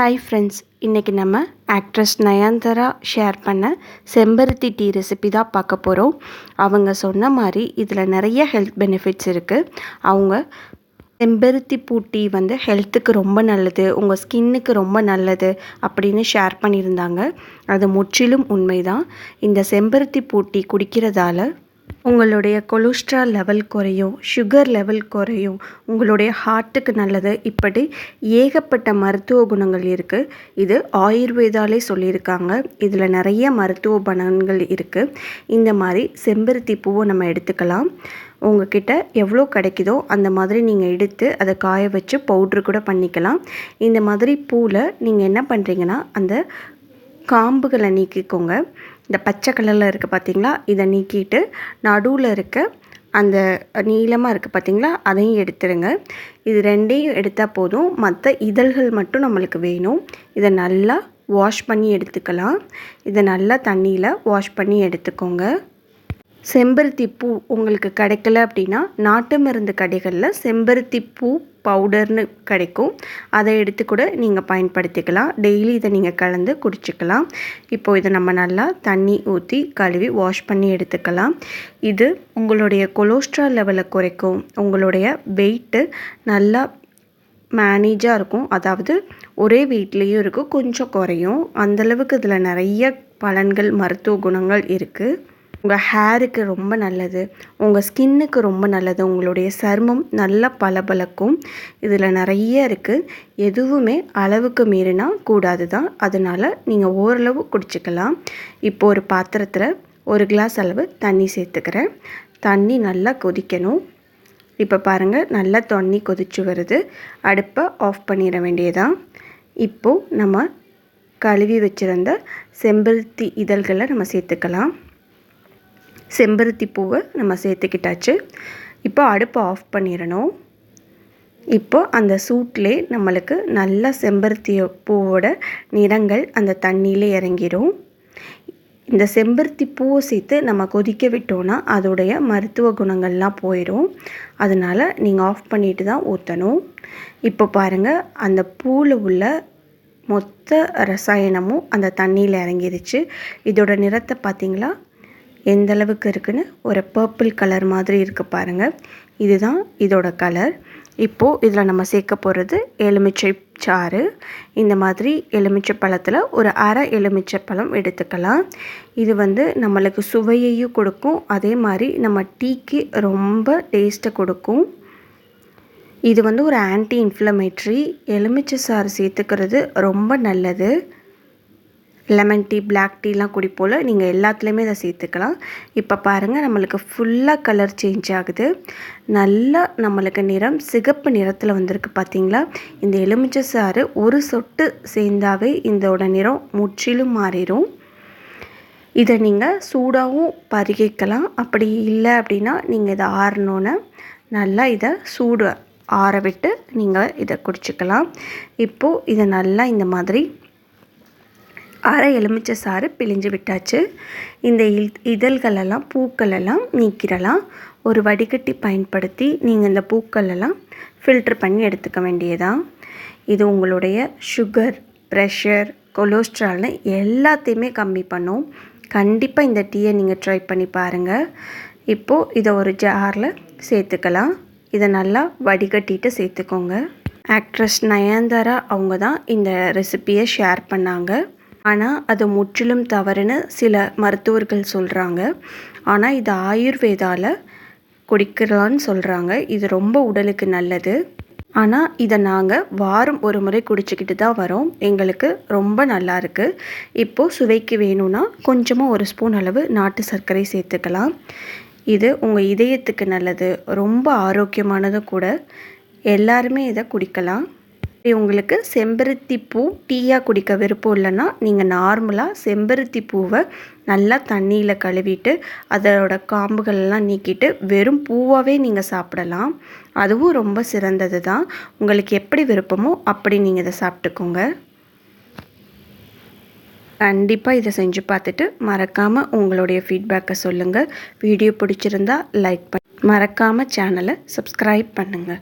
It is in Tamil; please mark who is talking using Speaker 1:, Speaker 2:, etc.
Speaker 1: ஹாய் ஃப்ரெண்ட்ஸ் இன்றைக்கி நம்ம ஆக்ட்ரஸ் நயன்தாரா ஷேர் பண்ண செம்பருத்தி டீ ரெசிபி தான் பார்க்க போகிறோம் அவங்க சொன்ன மாதிரி இதில் நிறைய ஹெல்த் பெனிஃபிட்ஸ் இருக்குது அவங்க செம்பருத்தி பூ டீ வந்து ஹெல்த்துக்கு ரொம்ப நல்லது உங்கள் ஸ்கின்னுக்கு ரொம்ப நல்லது அப்படின்னு ஷேர் பண்ணியிருந்தாங்க. அது முற்றிலும் உண்மைதான். இந்த செம்பருத்தி பூ டீ குடிக்கிறதால உங்களுடைய கொலஸ்ட்ரால் லெவல் குறையும் சுகர் லெவல் குறையும் உங்களுடைய ஹார்ட்டுக்கு நல்லது. இப்படி ஏகப்பட்ட மருத்துவ குணங்கள் இருக்குது இது ஆயுர்வேதாலே சொல்லியிருக்காங்க. இதில் நிறைய மருத்துவ பலன்கள் இருக்குது இந்த மாதிரி செம்பருத்தி பூவை நம்ம எடுத்துக்கலாம். உங்ககிட்ட எவ்வளோ கிடைக்குதோ அந்த மாதிரி நீங்கள் எடுத்து அதை காய வச்சு பவுட்ரு கூட பண்ணிக்கலாம். இந்த மாதிரி பூவில் நீங்கள் என்ன பண்ணுறீங்கன்னா அந்த காம்புகளை நீக்கிக்கோங்க. இந்த பச்சை கலரில் இருக்குது பார்த்திங்களா இதை நீக்கிட்டு நடுவில் இருக்க அந்த நீளமாக இருக்குது பார்த்திங்களா அதையும் எடுத்துருங்க. இது ரெண்டையும் எடுத்தால் போதும். மற்ற இதழ்கள் மட்டும் நம்மளுக்கு வேணும். இதை நல்லா வாஷ் பண்ணி எடுத்துக்கலாம். இதை நல்லா தண்ணியில் வாஷ் பண்ணி எடுத்துக்கோங்க. செம்பருத்தி பூ உங்களுக்கு கிடைக்கல அப்படின்னா நாட்டு மருந்து கடைகளில் செம்பருத்தி பூ பவுடர்னு கிடைக்கும். அதை எடுத்து கூட நீங்கள் பயன்படுத்திக்கலாம். டெய்லி இதை நீங்கள் கலந்து குடிச்சிக்கலாம். இப்போது இதை நம்ம நல்லா தண்ணி ஊற்றி கழுவி வாஷ் பண்ணி எடுத்துக்கலாம். இது உங்களுடைய கொலோஸ்ட்ரால் லெவலை குறைக்கும். உங்களுடைய வெயிட்டு நல்லா மேனேஜாக இருக்கும். அதாவது ஒரே வெயிட்லேயும் இருக்கும் கொஞ்சம் குறையும். அந்தளவுக்கு இதில் நிறைய பலன்கள் மருத்துவ குணங்கள் இருக்குது உங்கள் ஹேருக்கு ரொம்ப நல்லது. உங்கள் ஸ்கின்னுக்கு ரொம்ப நல்லது. உங்களுடைய சருமம் நல்லா பளபளக்கும். இதில் நிறைய இருக்குது எதுவுமே அளவுக்கு மீறினா கூடாது தான். அதனால் நீங்கள் ஓரளவு குடிச்சிக்கலாம். இப்போ ஒரு பாத்திரத்தில் ஒரு கிளாஸ் அளவு தண்ணி சேர்த்துக்கிறேன். தண்ணி நல்லா கொதிக்கணும். இப்போ பாருங்கள் நல்லா தண்ணி கொதிச்சு வருது. அடுப்பை ஆஃப் பண்ணிட வேண்டியதான் இப்போது நம்ம கழுவி வச்சுருந்த செம்பருத்தி இதழ்களை நம்ம சேர்த்துக்கலாம். செம்பருத்தி பூவை நம்ம சேர்த்துக்கிட்டாச்சு. இப்போ அடுப்பை ஆஃப் பண்ணிடணும். இப்போ அந்த சூட்லே நம்மளுக்கு நல்ல செம்பருத்தி பூவோட நிறங்கள் அந்த தண்ணியில் இறங்கிடும் இந்த செம்பருத்தி பூவை சேர்த்து நம்ம கொதிக்க விட்டோன்னா அதோடைய மருத்துவ குணங்கள்லாம் போயிடும் அதனால் நீங்கள் ஆஃப் பண்ணிட்டு தான் ஊற்றணும் இப்போ பாருங்கள் அந்த பூவில் உள்ள மொத்த ரசாயனமும் அந்த தண்ணியில் இறங்கிருச்சு. இதோட நிறத்தை பார்த்தீங்களா? எந்த அளவுக்கு இருக்குன்னு ஒரு பர்பிள் கலர் மாதிரி இருக்குது பாருங்கள் இதுதான் இதோட கலர் இப்போது இதில் நம்ம சேர்க்க போகிறது எலுமிச்சை சாறு. இந்த மாதிரி எலுமிச்சை பழத்தில் ஒரு அரை எலுமிச்சை பழம் எடுத்துக்கலாம். இது வந்து நம்மளுக்கு சுவையையும் கொடுக்கும். அதே மாதிரி நம்ம டீக்கு ரொம்ப டேஸ்ட்டை கொடுக்கும். இது வந்து ஒரு ஆன்டி இன்ஃப்ளமேட்ரி எலுமிச்சை சாறு சேர்த்துக்கிறது ரொம்ப நல்லது. லெமன் டீ பிளாக் டீலாம் குடிப்போல் நீங்கள் எல்லாத்துலேயுமே இதை சேர்த்துக்கலாம். இப்போ பாருங்கள் நம்மளுக்கு ஃபுல்லாக கலர் சேஞ்ச் ஆகுது. நல்லா நம்மளுக்கு நிறம் சிகப்பு நிறத்தில் வந்திருக்கு பார்த்தீங்களா இந்த எலுமிச்சை சாறு ஒரு சொட்டு சேர்ந்தாவே இதோட நிறம் முற்றிலும் மாறிடும் இதை நீங்கள் சூடாகவும் பருகிக்கலாம். அப்படி இல்லை அப்படின்னா நீங்கள் இதை ஆறணுன்னு நல்லா இதை சூடு ஆற விட்டு நீங்கள் இதை குடிச்சிக்கலாம். இப்போது இதை நல்லா இந்த மாதிரி அரை எலுமிச்சை சாறு பிழிஞ்சு விட்டாச்சு. இந்த இதழ்களெல்லாம் பூக்களெல்லாம் நீக்கிடலாம். ஒரு வடிகட்டி பயன்படுத்தி நீங்கள் இந்த பூக்களெல்லாம் ஃபில்ட்ரு பண்ணி எடுத்துக்க வேண்டியதான் இது உங்களுடைய சுகர் ப்ரெஷர் கொலஸ்ட்ரால்னு எல்லாத்தையுமே கம்மி பண்ணும். கண்டிப்பாக இந்த டீயை நீங்கள் ட்ரை பண்ணி பாருங்கள் இப்போது இதை ஒரு ஜாரில் சேர்த்துக்கலாம். இதை நல்லா வடிகட்டிட்டு சேர்த்துக்கோங்க. ஆக்ட்ரஸ் நயன்தாரா அவங்க தான் இந்த ரெசிப்பியை ஷேர் பண்ணாங்க. ஆனால் அது முற்றிலும் தவறுன்னு சில மருத்துவர்கள் சொல்கிறாங்க ஆனால் இது ஆயுர்வேதாவில் குடிக்கலான்னு சொல்கிறாங்க இது ரொம்ப உடலுக்கு நல்லது. ஆனால் இதை நாங்கள் வாரம் ஒரு முறை குடிச்சிக்கிட்டு தான் வரோம். எங்களுக்கு ரொம்ப நல்லா இருக்குது இப்போது சுவைக்கு வேணும்னா கொஞ்சமாக ஒரு ஸ்பூன் அளவு நாட்டு சர்க்கரை சேர்த்துக்கலாம். இது உங்கள் இதயத்துக்கு நல்லது. ரொம்ப ஆரோக்கியமானதும் கூட. எல்லாருமே இதை குடிக்கலாம். உங்களுக்கு செம்பருத்தி பூ டீயாக குடிக்க விருப்பம் இல்லைன்னா நீங்கள் நார்மலாக செம்பருத்தி பூவை நல்லா தண்ணியில் கழுவிட்டு அதோட காம்புகளெல்லாம் நீக்கிட்டு வெறும் பூவாகவே நீங்கள் சாப்பிடலாம். அதுவும் ரொம்ப சிறந்தது தான் உங்களுக்கு எப்படி விருப்பமோ அப்படி நீங்கள் இதை சாப்பிட்டுக்கோங்க. கண்டிப்பாக இதை செஞ்சு பார்த்துட்டு மறக்காமல் உங்களுடைய ஃபீட்பேக்கை சொல்லுங்கள் வீடியோ பிடிச்சிருந்தா லைக் பண்ண மறக்காமல் சேனலை சப்ஸ்கிரைப் பண்ணுங்கள்